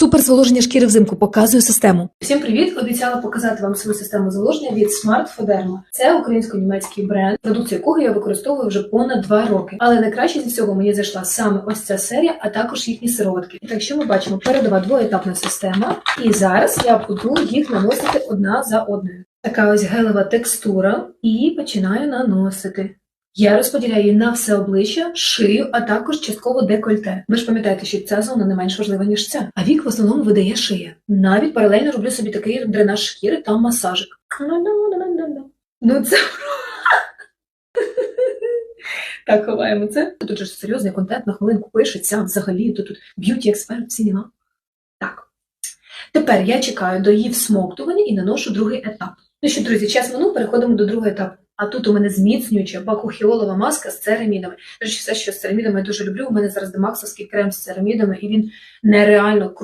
Супер зволоження шкіри взимку показую систему. Всім привіт! Обіцяла показати вам свою систему зволоження від Smart Foderma. Це українсько-німецький бренд, продукцію якого я використовую вже понад два роки. Але найкраще зі всього мені зайшла саме ось ця серія, а також їхні сироватки. Так що ми бачимо, передова двоетапна система, і зараз я буду їх наносити одна за одною. Така ось гелева текстура, і починаю наносити. Я розподіляю її на все обличчя, шию, а також частково декольте. Ви ж пам'ятаєте, що ця зона не менш важлива, ніж ця. А вік в основному видає шия. Навіть паралельно роблю собі такий дренаж шкіри та масажик. Ну це. Так, ховаємо це. Тут же серйозний контент на хвилинку пишеться взагалі. Тут, тут б'юті експерт, всі діла. Так. Тепер я чекаю до її всмоктування і наношу другий етап. Ну що, друзі, час минув, переходимо до другого етапу. А тут у мене зміцнююча бакухіолова маска з церамідами. Речі, все, що з церамідами я дуже люблю. У мене зараз демаксовський крем з церамідами, і він нереально крутий.